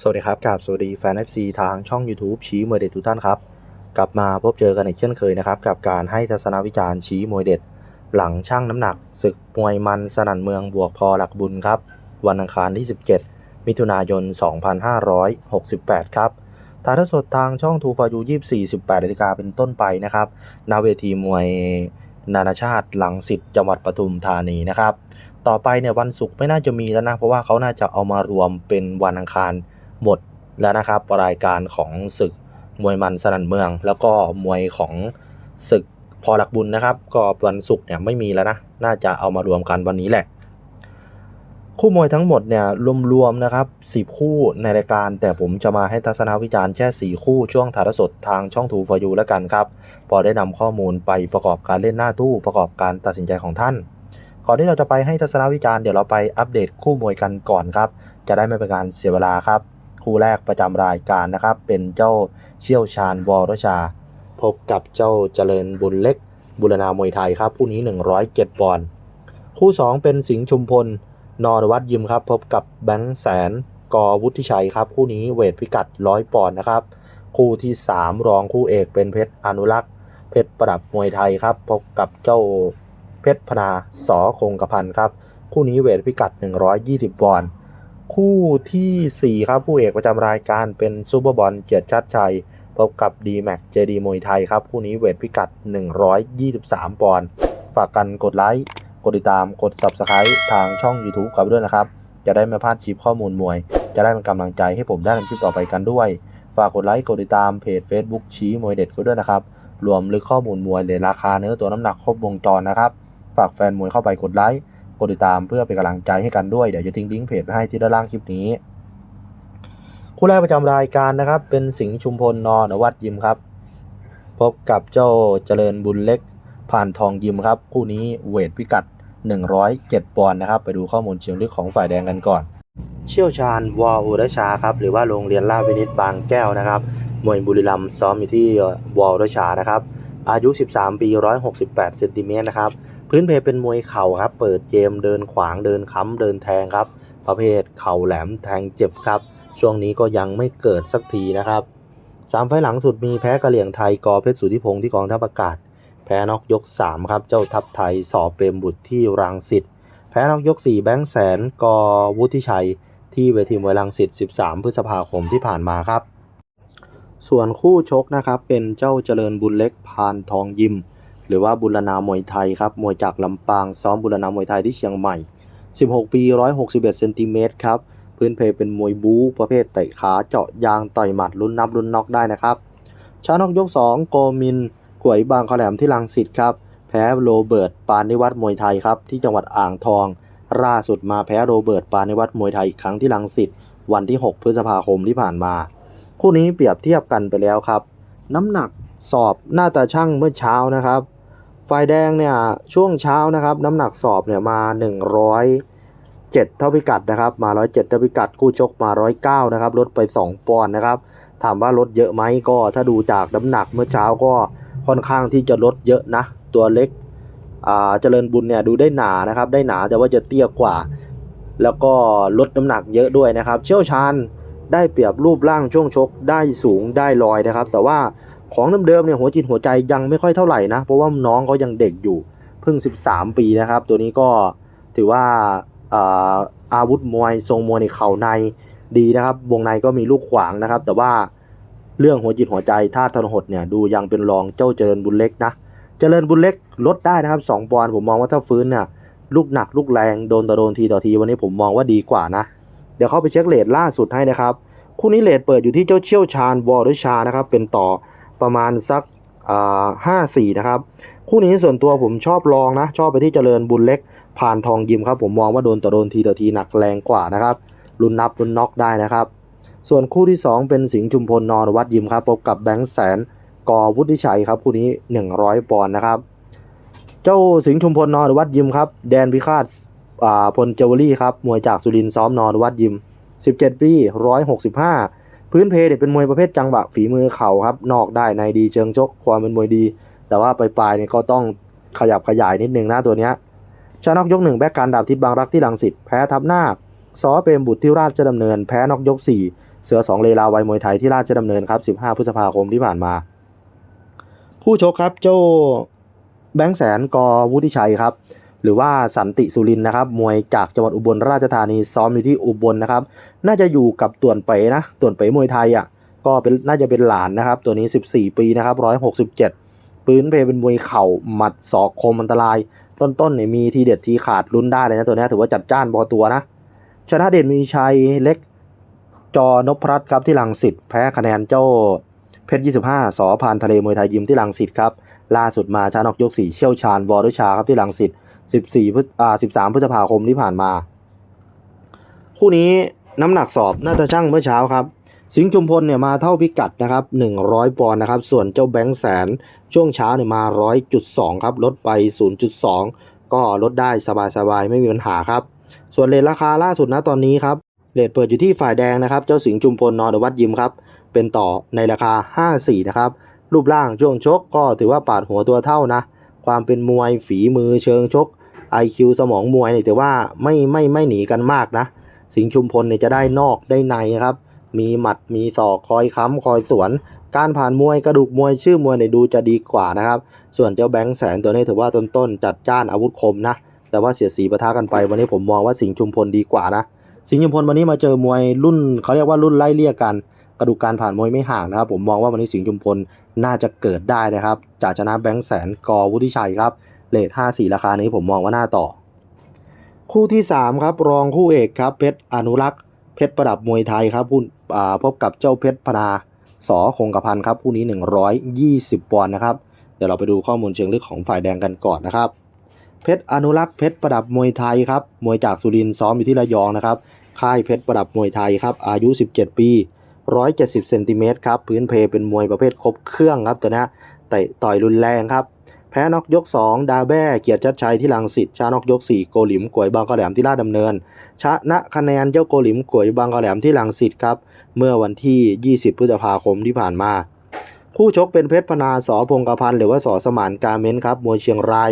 สวัสดีครับกับสวัสดีแฟน FC ทางช่อง YouTube ชี้มวยเด็ดทุกท่านครับ กลับมาพบเจอกันอีกเช่นเคยนะครับ กับการให้ทัศนวิจารณ์ชี้มวยเด็ด หลังช่างน้ำหนัก ศึกมวยมันสนั่นเมืองบวกพอหลักบุญครับ วันอังคารที่ 17 มิถุนายน 2568 ครับถ่ายทอดสดทางช่องทูฟายู24 18นาฬิกาเป็นต้นไปนะครับณเวทีมวยนานาชาติหลังสิทธิ์จังหวัดปทุมธานีนะครับ ต่อไปเนี่ยวันศุกร์ไม่น่าจะมีแล้วนะ เพราะว่าเขาน่าจะเอามารวมเป็นวันอังคาร หมดแล้วนะครับรายการของศึกมวยมันสนันเมือง แล้วก็มวยของศึกพอหลักบุญนะครับ ก็วันศุกร์เนี่ยไม่มีแล้วนะน่าจะเอามารวมกันวันนี้แหละ คู่มวยทั้งหมดเนี่ยรวมๆนะครับ 10 คู่ในรายการ แต่ผมจะมาให้ทัศนวิจารณ์แค่ 4 คู่ช่วงถ่ายทอดสดทางช่องทูฟอยูแล้วกันครับ พอได้นำข้อมูลไปประกอบการเล่นหน้าตู้ประกอบการตัดสินใจของท่านก่อนที่เราจะไปให้ทัศนวิจารณ์เดี๋ยวเราไปอัปเดตคู่มวยกันก่อนครับ จะได้ไม่เป็นการเสียเวลาครับ คู่แรกประจำรายการนะครับ เป็นเจ้าเชี่ยวชาญวรชา พบกับเจ้าเจริญบุญเล็ก บุรณามวยไทยครับ คู่นี้ 107ปอนด์คู่ 2 เป็นสิงห์ชุมพล นรวัตยิมครับ พบกับแบงค์แสนกอวุฒิชัยครับ คู่นี้เวทพิกัด100ปอนด์นะครับ คู่ที่ 3 รองคู่เอกเป็นเพชรอนุรักษ์เพชรประดับมวยไทยครับ พบกับเจ้าเพชรพนาสอคงกระพันครับ คู่นี้เวทพิกัด 120ปอนด์ คู่ทีสี่ 4 ครับคู่เอกประจำรายการเป็นซูเปอร์บอลเกียรติชัดชัย พบกับ d m a x เจดีมวยไทยครับ คู่นี้เวทพิกัด 123 ปอนด์ฝากกันกดไลค์ กดติดตามกด Subscribe ทางช่อง YouTube กับด้วยนะครับ จะได้ไม่พลาดคลิปข้อมูลมวย จะได้เป็นกำลังใจให้ผมได้ทำคลิปต่อไปกันด้วย ฝากกดไลค์กดติดตามเพจ Facebook ชี้มวยเด็ดกันด้วยนะครับรวมลึกข้อมูลมวยเลยราคาเนื้อตัวน้ำหนักครบวงจรนะครับฝากแฟนมวยเข้าไปกดไลค์ กดติดตามเพื่อเป็นกำลังใจให้กันด้วย เดี๋ยวจะทิ้งลิงก์เพจไว้ให้ที่ด้านล่างคลิปนี้ คู่แรกประจำรายการนะครับ เป็นสิงห์ชุมพลนอนวัดยิมครับ พบกับเจ้าเจริญบุญเล็ก ผ่านทองยิมครับ คู่นี้เวทพิกัด 107ปอนด์นะครับ ไปดูข้อมูลเชิงลึกของฝ่ายแดงกันก่อน เชี่ยวชาญวออุรชาครับหรือว่าโรงเรียนราชวินิตบางแก้วนะครับมวยบุรีรัมย์ซ้อมอยู่ที่วออุรชานะครับอายุ 13 ปี 168 เซนติเมตรนะครับ พื้นเพเป็นมวยเข่าครับ เปิดเกมเดินขวางเดินค้ำเดินแทงครับ ประเภทเข่าแหลมแทงเจ็บครับ ช่วงนี้ก็ยังไม่เกิดสักทีนะครับสามไฟหลังสุดมีแพ้กะเหลี่ยงไทยกอเพชรสุธิพงศ์ที่กองทัพอากาศ แพ้นอกยก 3 ครับ เจ้าทัพไทยสอบเปรมบุตรที่รังสิตแพ้นอกยก 4 แบงค์แสนกอวุฒิชัย ที่เวทีมวยรังสิต13 พฤษภาคมที่ผ่านมาครับ ส่วนคู่ชกนะครับเป็นเจ้าเจริญบุญเล็กพานทองยิม หรือว่าบุรณามวยไทยครับมวยจากลำปางซ้อมบุรณามวยไทยที่เชียงใหม่ 16 ปี 161 เซนติเมตรครับ พื้นเพเป็นมวยบู๊ประเภทเตะขาเจาะยางต่อยหมัดลุ้นนับลุ้นน็อกได้นะครับชานอกยก 2 โกมินกวยบางขแหลมที่ลังสิตครับ แพ้โรเบิร์ตปานนิวัฒน์มวยไทยครับที่จังหวัดอ่างทองล่าสุดมาแพ้โรเบิร์ตปานนิวัฒน์มวยไทยอีกครั้งที่ลังสิตวันที่ 6 พฤษภาคมที่ผ่านมา คู่นี้เปรียบเทียบกันไปแล้วครับ น้ำหนักสอบหน้าตาช่างเมื่อเช้านะครับ ฝ่ายแดงเนี่ยช่วงเช้านะครับน้ำหนักสอบเนี่ยมา 107 เท่าพิกัดนะครับมา 107 เท่าพิกัดคู่ชกมา 109 นะครับลดไป 2 ปอนด์นะครับถามว่าลดเยอะไหมก็ถ้าดูจากน้ำหนักเมื่อเช้าก็ค่อนข้างที่จะลดเยอะนะ ตัวเล็กอ่าเจริญบุญเนี่ยดูได้หนานะครับ ได้หนาแต่ว่าจะเตี้ยกว่า แล้วก็ลดน้ำหนักเยอะด้วยนะครับ เชี่ยวชาญได้เปรียบรูปร่างช่วงชกได้สูงได้ลอยนะครับ แต่ว่า ของเดิมๆเนี่ยหัวจิตหัวใจยังไม่ค่อยเท่าไหร่นะ เพราะว่าน้องเขายังเด็กอยู่เพิ่ง 13 ปีนะครับ ตัวนี้ก็ถือว่าอาวุธมวยทรงมวยในเข่าในดีนะครับ วงในก็มีลูกขวางนะครับ แต่ว่าเรื่องหัวจิตหัวใจท่าทรหดเนี่ยดูยังเป็นรองเจ้าเจริญบุญเล็กนะเจริญบุญเล็กลดได้นะครับ2ปอนด์ผมมองว่าถ้าฟื้นเนี่ยลูกหนักลูกแรงโดนต่อโดนทีต่อทีวันนี้ผมมองว่าดีกว่านะ เดี๋ยวเข้าไปเช็คเลทล่าสุดให้นะครับ คู่นี้เลทเปิดอยู่ที่เจ้าเชี่ยวชาญวอลชานะครับเป็นต่อ ประมาณสักห้าสี่นะครับคู่นี้ส่วนตัวผมชอบลองนะ ชอบไปที่เจริญบุญเล็กผ่านทองยิมครับ ผมมองว่าโดนต่อโดนทีต่อทีหนักแรงกว่านะครับรุนนับรุนน็อกได้นะครับ ส่วนคู่ที่ 2 เป็นสิงห์ชุมพลนรวัดยิมครับพบกับแบงค์แสนกอวุฒิชัยครับคู่นี้ 100 ปอนด์นะครับ เจ้าสิงห์ชุมพลนรวัดยิมครับแดนพิฆาตพลเจวลรี่ครับมวยจากสุรินทร์ซ้อมนรวัดยิม 17 ปี 165 พื้นเพเนี่ยเป็นมวยประเภทจังหวะฝีมือเข่าครับ นอกได้ในดีเชิงชกความเป็นมวยดี แต่ว่าปลายๆเนี่ยก็ต้องขยับขยายนิดนึงนะตัวเนี้ยชนอกยกหนึ่งแบกการดาบทิศบางรักที่ลังสิตแพ้ทับหน้าซอเปรมบุตรที่ราชดำเนิน แพ้นอกยกเสือสองเลลาวัยมวยไทยที่ราชดำเนินครับ 15 พฤษภาคมที่ผ่านมา คู่ชกครับเจ้าแบงค์แสนกอวุฒิชัยครับ หรือว่าสันติสุรินนะครับ มวยจากจังหวัดอุบลราชธานีซ้อมอยู่ที่อุบลนะครับ น่าจะอยู่กับต่วนเป๋นะต่วนเป๋มวยไทยอะก็เป็นน่าจะเป็นหลานนะครับ ตัวนี้ 14 ปีนะครับ 167 ปืนเพเป็นมวยเข่าหมัดศอกคมอันตราย ต้นๆเนี่ยมีทีเด็ดทีขาดลุ้นได้เลยนะตัวนี้ถือว่าจัดจ้านพอตัวนะ ชนะเด่นมีชัยเล็กจอนพรัตครับที่ลังสิตแพ้คะแนนเจ้าเพชร 25สอพานทะเลมวยไทยยิมที่ลังสิตครับล่าสุดมาชานอกยก4เชี่ยวชาญวอรุชาครับที่ลังสิต 14พฤษอ่า13 พฤษภาคมที่ผ่านมา คู่นี้น้ำหนักสอบน่าจะช่างเมื่อเช้าครับ สิงห์ชุมพลเนี่ยมาเท่าพิกัดนะครับ 100 ปอนด์นะครับ ส่วนเจ้าแบงค์แสนช่วงเช้าเนี่ยมา 100.2 ครับ ลดไป 0.2 ก็ลดได้สบายๆ ไม่มีปัญหาครับ ส่วนเลทราคาล่าสุดนะตอนนี้ครับเลทเปิดอยู่ที่ฝ่ายแดงนะครับ เจ้าสิงห์ชุมพลนอดวัดยิมครับ เป็นต่อในราคา 54 นะครับ รูปร่างช่วงชกก็ถือว่าปาดหัวตัวเท่านะ ความเป็นมวยฝีมือเชิงชก IQ สมองมวยเนี่ยถือว่าไม่ไม่ไม่หนีกันมากนะ สิงห์ชุมพลเนี่ยจะได้นอกได้ในนะครับ มีหมัดมีศอกคอยค้ำคอยสวน การผ่านมวยกระดูกมวยชื่อมวยเนี่ยดูจะดีกว่านะครับ ส่วนเจ้าแบงค์แสนตัวนี้ถือว่าต้นๆจัดจ้านอาวุธคมนะ แต่ว่าเสียสีประทะกันไป วันนี้ผมมองว่าสิงห์ชุมพลดีกว่านะ สิงห์ชุมพลวันนี้มาเจอมวยรุ่นเขาเรียกว่ารุ่นไล่เลี่ยกันกระดูกการผ่านมวยไม่ห่างนะครับ ผมมองว่าวันนี้สิงห์ชุมพลน่าจะเกิดได้นะครับจากชนะแบงค์แสนกอวุฒิชัยครับ เลท54 ราคานี้ผมมองว่าน่าต่อ คู่ที่ 3 ครับ รองคู่เอกครับเพชรอนุรักษ์เพชรประดับมวยไทยครับพูดอ่าพบกับเจ้าเพชรพนาสอคงกระพันครับคู่นี้ 120ปอนด์นะครับ เดี๋ยวเราไปดูข้อมูลเชิงลึกของฝ่ายแดงกันก่อนนะครับเพชรอนุรักษ์เพชรประดับมวยไทยครับมวยจากสุรินทร์ซ้อมอยู่ที่ระยองนะครับค่ายเพชรประดับมวยไทยครับอายุ 17 ปี 170เซนติเมตรครับพื้นเพเป็นมวยประเภทครบเครื่องครับตัวนี้ยเตะต่อยรุนแรงครับ แพ้น็อกยก 2 ดาแบ้เกียรติชัดชัยที่ลังสิตชนะน็อกยก 4 โกหลิมกวยบางกะแหลมที่ราชดำเนิน ชนะคะแนนเจ้าโกหลิมกวยบางกะแหลมที่ลังสิตครับ เมื่อวันที่ 20 พฤษภาคมที่ผ่านมา คู่ชกเป็นเพชรพนาสอพงกระพันหรือว่าสอสมานการเม้นครับมวยเชียงราย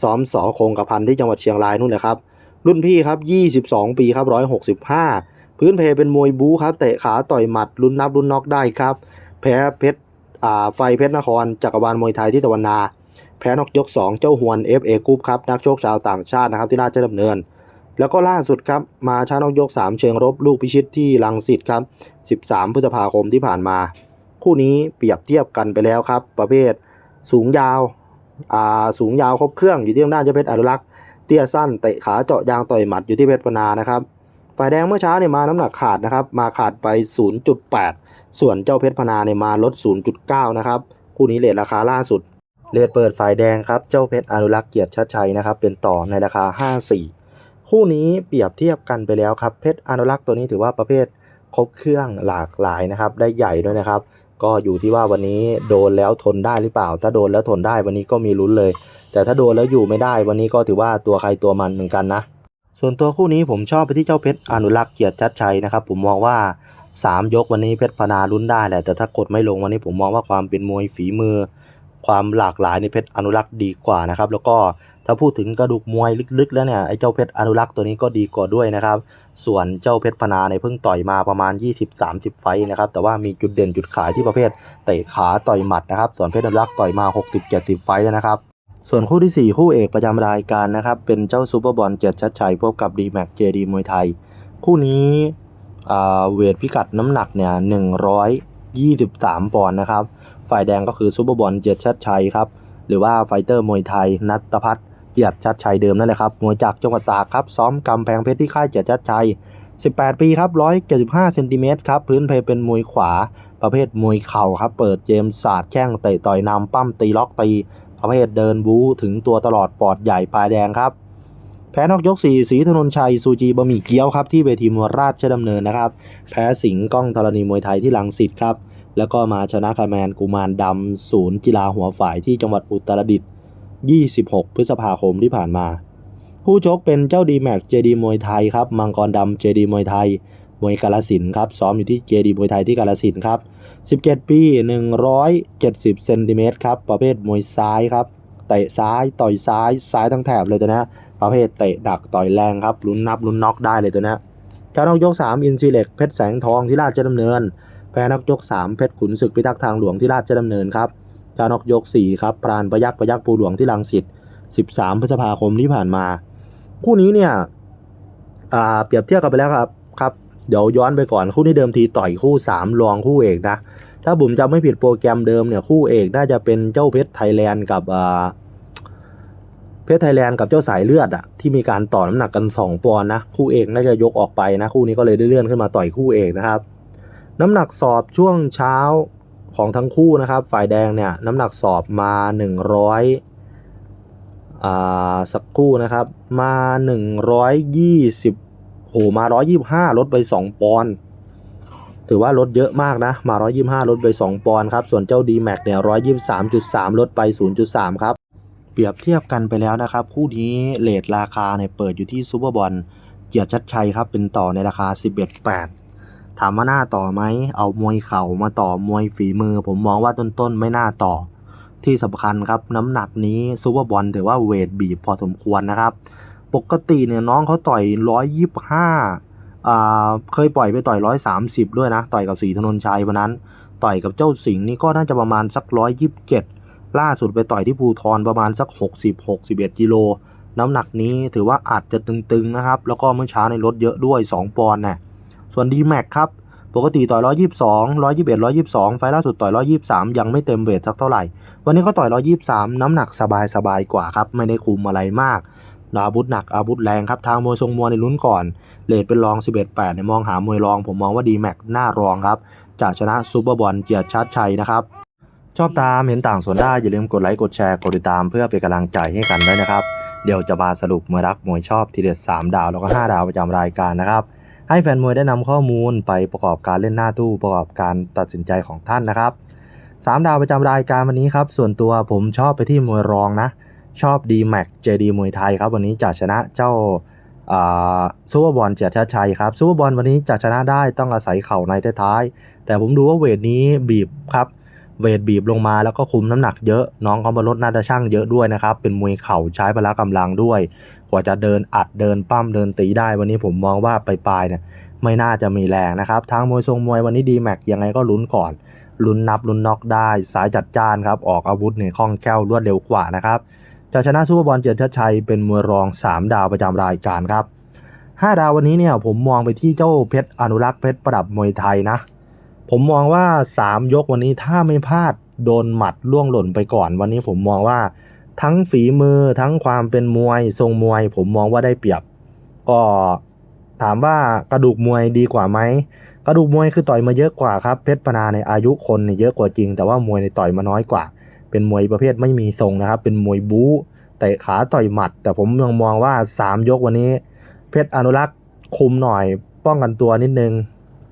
ซ้อมสอคงกระพันที่จังหวัดเชียงรายนู่นแหละครับ รุ่นพี่ครับ 22 ปีครับ165 พื้นเพเป็นมวยบู๊ครับเตะขาต่อยหมัดลุ้นนับลุ้นน็อกได้ครับ แพ้เพชรไฟเพชรนครจักรวาลมวยไทยที่ตะวันนา แพ้นอกยก 2 เจ้าฮวน FA กรุ๊ปครับนักโชคชาวต่างชาตินะครับที่ราชดำเนิน แล้วก็ล่าสุดครับมาชานอกยก 3 เชิงรบลูกพิชิตที่ลังสิตครับ 13 พฤษภาคมที่ผ่านมา คู่นี้เปรียบเทียบกันไปแล้วครับ ประเภทสูงยาวอ่าสูงยาวครบเครื่องอยู่ที่ด้านเจ้าเพชรอนุรักษ์เตี้ยสั้นเตะขาเจาะยางต่อยหมัดอยู่ที่เพชรพนานะครับฝ่ายแดงเมื่อเช้าเนี่ยมาน้ำหนักขาดนะครับ มาขาดไป 0.8 ส่วนเจ้าเพชรพนาเนี่ยมาลด 0.9 นะครับ คู่นี้เลทราคาล่าสุด เลทเปิดฝ่ายแดงครับ เจ้าเพชรอนุรักษ์เกียรติชัดชัยนะครับ เป็นต่อในราคา 54 คู่นี้เปรียบเทียบกันไปแล้วครับ เพชรอนุรักษ์ตัวนี้ถือว่าประเภทครบเครื่องหลากหลายนะครับ ได้ใหญ่ด้วยนะครับ ก็อยู่ที่ว่าวันนี้โดนแล้วทนได้หรือเปล่า ถ้าโดนแล้วทนได้วันนี้ก็มีลุ้นเลย แต่ถ้าโดนแล้วอยู่ไม่ได้วันนี้ก็ถือว่าตัวใครตัวมันเหมือนกันนะ ส่วนตัวคู่นี้ผมชอบไปที่เจ้าเพชรอนุรักษ์เกียรติชัดชัยนะครับ ผมมองว่า 3 ยกวันนี้เพชรพนาลุ้นได้แหละแต่ถ้ากดไม่ลงวันนี้ผมมองว่าความเป็นมวยฝีมือ ความหลากหลายในเพชรอนุรักษ์ดีกว่านะครับ แล้วก็ถ้าพูดถึงกระดูกมวยลึกๆ แล้วเนี่ยไอ้เจ้าเพชรอนุรักษ์ตัวนี้ก็ดีกว่าด้วยนะครับ ส่วนเจ้าเพชรพนาเนี่ยเพิ่งต่อยมาประมาณ 20-30 ไฟนะครับ แต่ว่ามีจุดเด่นจุดขายที่ประเภทเตะขาต่อยหมัดนะครับ ส่วนเพชรอนุรักษ์ต่อยมา 60-70 ไฟแล้วนะครับส่วนคู่ที่ 4 คู่เอกประจำรายการนะครับ เป็นเจ้าซูเปอร์บอลเจ็ดชัดชัยพบกับ d m a x JD มวยไทย คู่นี้อ่าเวทพิกัดน้ำหนักเนี่ย123 ปอนด์นะครับ ฝ่ายแดงก็คือซูเปอร์บอลเจ็ดชัดชัยครับหรือว่าไฟเตอร์มวยไทย นัตพัฒน์เจียรติชัดชัยเดิมนั่นแหละครับมวยจากจังหวัดตากครับซ้อมกำแพงเพชรที่ค่ายเจียรติชัดชัย 18 ปีครับ175เซนติเมตรครับพื้นเพเป็นมวยขวา ประเภทมวยเข่าครับเปิดเจมส์ศาสตร์แข้งเตะต่อยนำปั้มตีล็อกตี ประเภทเดินบู๊ถึงตัวตลอดปอดใหญ่ปลายแดงครับแพ้นอกยก4สีธนนชัยซูจีบะหมี่เกี๊ยวครับที่เวทีมวยราชดำเนินนะครับ แพ้สิงห์ก้องธรณีมวยไทยที่ลังสิตครับ แล้วก็มาชนะคะแนนกุมารดำศูนย์กีฬาหัวฝ่ายที่จังหวัดอุตรดิตถ์26 พฤษภาคมที่ผ่านมา ผู้ชกเป็นเจ้าดีแม็กเจดีมวยไทยครับมังกรดำเจดีมวยไทยมวยกาลสินครับซ้อมอยู่ที่เจดีมวยไทยที่กาลสินครับ 17 ปี 170เซนติเมตรครับประเภทมวยซ้ายครับเตะซ้ายต่อยซ้ายซ้ายทั้งแถบเลยตัวนี้ประเภทเตะดักต่อยแรงครับลุ้นนับลุ้นน็อกได้เลยตัวนี้ยชานกยก 3 อินซีเล็กเพชรแสงทองที่ราชดำเนิน พ้นักยก 3 เพชรขุนศึกพิทักษ์ทางหลวงที่ราชดำเนินครับชานกยก 4 ครับพรานประยักษ์ประยักษ์ปูหลวงที่ลังสิต13 พฤษภาคมที่ผ่านมา คู่นี้เนี่ยเปรียบเทียบกันไปแล้วครับครับ เดี๋ยวย้อนไปก่อนคู่นี้เดิมทีต่อยคู่ 3 รองคู่เอกนะ ถ้าผมจำไม่ผิดโปรแกรมเดิมเนี่ยคู่เอกน่าจะเป็นเจ้าเพชรไทยแลนด์กับเพชรไทยแลนด์กับเจ้าสายเลือดอะที่มีการต่อน้ำหนักกัน 2 ปอนด์นะคู่เอกน่าจะยกออกไปนะคู่นี้ก็เลยได้เลื่อนขึ้นมาต่อยคู่เอกนะครับ น้ำหนักสอบช่วงเช้าของทั้งคู่นะครับ ฝ่ายแดงเนี่ยน้ำหนักสอบมา 100อ่าสักคู่นะครับมา 120โหมา 125 ลดไป 2 ปอนด์ถือว่าลดเยอะมากนะ มา 125 ลดไป 2 ปอนด์ครับ ส่วนเจ้า d m a x เนี่ย 123.3 ลดไป 0.3 ครับ เปรียบเทียบกันไปแล้วนะครับ คู่นี้เลทราคาเนี่ยเปิดอยู่ที่ซูเปอร์บอลเกียรติชัดชัยครับ เป็นต่อในราคา 11.8 ถามว่าน่าต่อไหม เอามวยเข่ามาต่อมวยฝีมือ ผมมองว่าต้นๆไม่น่าต่อ ที่สำคัญครับน้ำหนักนี้ซูเปอร์บอลถือว่าเวทบีบพอสมควรนะครับ ปกติเนี่ยน้องเขาต่อย 125อ่าเคยปล่อยไปต่อย 130 ด้วยนะ ต่อยกับสีธนนชัยวันนั้น ต่อยกับเจ้าสิงห์นี่ก็น่าจะประมาณสัก 127 ล่าสุดไปต่อยที่ภูทรประมาณสัก 60 61กิโลน้ำหนักนี้ถือว่าอาจจะตึงๆนะครับ แล้วก็เมื่อเช้าในลดเยอะด้วย 2 ปอนด์นะ ส่วน d m a x ครับ ปกติต่อย 122 121 122 ไฟล์ล่าสุดต่อย 123 ยังไม่เต็มเวทสักเท่าไหร่ วันนี้ก็ต่อย 123 น้ำหนักสบายๆกว่าครับ ไม่ได้คุมอะไรมากอาวุธหนักอาวุธแรงครับ ทางมวยทรงมวยในลุ้นก่อน เลทเป็นรอง 11-8ในมองหามวยรอง ผมมองว่า d m a x หน้ารองครับจากชนะซูเปอร์บอลเจียรติชัดชัยนะครับ ชอบตามเห็นต่างส่วนได้ อย่าลืมกดไลค์ กดแชร์ กดติดตามเพื่อเป็นกำลังใจให้กันด้วยนะครับ เดี๋ยวจะมาสรุปมวยรักมวยชอบทีเด็ด 3 ดาวแล้วก็ 5 ดาวประจำรายการนะครับ ให้แฟนมวยได้นำข้อมูลไปประกอบการเล่นหน้าตู้ประกอบการตัดสินใจของท่านนะครับ3ดาวประจำรายการวันนี้ครับ ส่วนตัวผมชอบไปที่มวยรองนะ ชอบ d m a x JD มวยไทยครับ วันนี้จะชนะเจ้าซูเปอร์บอลเจียรติชัยครับซูเปอร์บอลวันนี้จะชนะได้ต้องอาศัยเข่าในท้ายๆแต่ผมดูว่าเวทนี้บีบครับเวทบีบลงมาแล้วก็คุมน้ำหนักเยอะน้องเขามาลดน่าจะช่างเยอะด้วยนะครับ เป็นมวยเข่าใช้พละกำลังด้วย กว่าจะเดินอัดเดินปั้มเดินตีได้ วันนี้ผมมองว่าปลายๆเนี่ยไม่น่าจะมีแรงนะครับทางมวยทรงมวยวันนี้ดีแม็กยังไงก็ลุ้นก่อนลุ้นนับลุ้นน็อกได้สายจัดจ้านครับออกอาวุธเนี่ยคล่องแคล่วรวดเร็วกว่านะครับจะชนะซูเปอร์บอลเจียรติชัดชัยเป็นมวยรอง 3 ดาวประจำรายการครับ 5 ดาววันนี้เนี่ยผมมองไปที่เจ้าเพชรอนุรักษ์เพชรประดับมวยไทยนะ ผมมองว่า 3 ยกวันนี้ถ้าไม่พลาดโดนหมัดล่วงหล่นไปก่อน วันนี้ผมมองว่า ทั้งฝีมือทั้งความเป็นมวย ทรงมวย ผมมองว่าได้เปรียบ ก็ถามว่ากระดูกมวยดีกว่าไหมกระดูกมวยคือต่อยมาเยอะกว่าครับเพชรพนาในอายุคนเนี่ยเยอะกว่าจริง แต่ว่ามวยในต่อยมาน้อยกว่า เป็นมวยประเภทไม่มีทรงนะครับ เป็นมวยบู๊เตะขาต่อยหมัด แต่ผมยังมองว่า 3 ยกวันนี้ เพชรอนุรักษ์คุมหน่อย ป้องกันตัวนิดนึง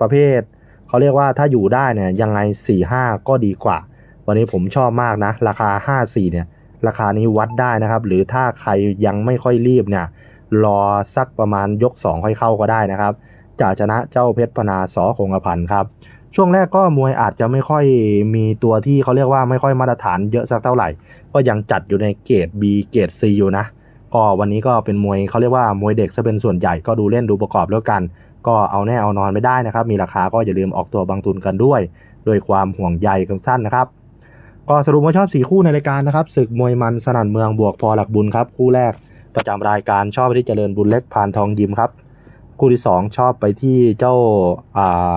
ประเภทเขาเรียกว่าถ้าอยู่ได้เนี่ยยังไง4-5ก็ดีกว่า วันนี้ผมชอบมากนะ ราคา 5-4เนี่ย ราคานี้วัดได้นะครับ หรือถ้าใครยังไม่ค่อยรีบเนี่ยรอสักประมาณยก 2 ค่อยเข้าก็ได้นะครับจากชนะเจ้าเพชรพนาสอคงกระพันครับ ช่วงแรกก็มวยอาจจะไม่ค่อยมีตัวที่เขาเรียกว่าไม่ค่อยมาตรฐานเยอะสักเท่าไหร่ ก็ยังจัดอยู่ในเกรด B เกรด C อยู่นะ ก็วันนี้ก็เป็นมวยเขาเรียกว่ามวยเด็กซะเป็นส่วนใหญ่ก็ดูเล่นดูประกอบแล้วกัน ก็เอาแน่เอานอนไม่ได้นะครับ มีราคาก็อย่าลืมออกตัวบางทุนกันด้วย โดวยความห่วงใยของท่านนะครับ ก็สรุปว่าชอบ 4 คู่ในรายการนะครับศึกมวยมันสนั่นเมืองบวกพอหลักบุญครับ คู่แรกประจำรายการชอบไปที่เจริญบุญเล็กพานทองยิมครับ คู่ที่ 2 ชอบไปที่เจ้าอ่า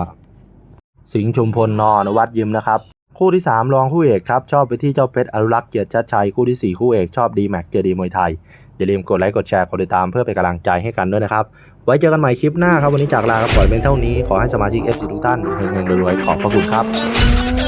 สิงห์ชุมพลนอนวัดยิมนะครับคู่ที่ 3 รองคู่เอกครับ ชอบไปที่เจ้าเพชรอนุรักษ์เกียรติชัดชัย คู่ทีสี่ 4 คู่เอกชอบดีแม็กเจดีมวยไทย อย่าลืมกดไลค์กดแชร์กดติดตามเพื่อเป็นกำลังใจให้กันด้วยนะครับ ไว้เจอกันใหม่คลิปหน้าครับ วันนี้จากลาครับปล่อยเป็นเท่านี้ ขอให้สมาชิก FC ทุกท่านเฮงๆรวยๆขอบพระคุณครับ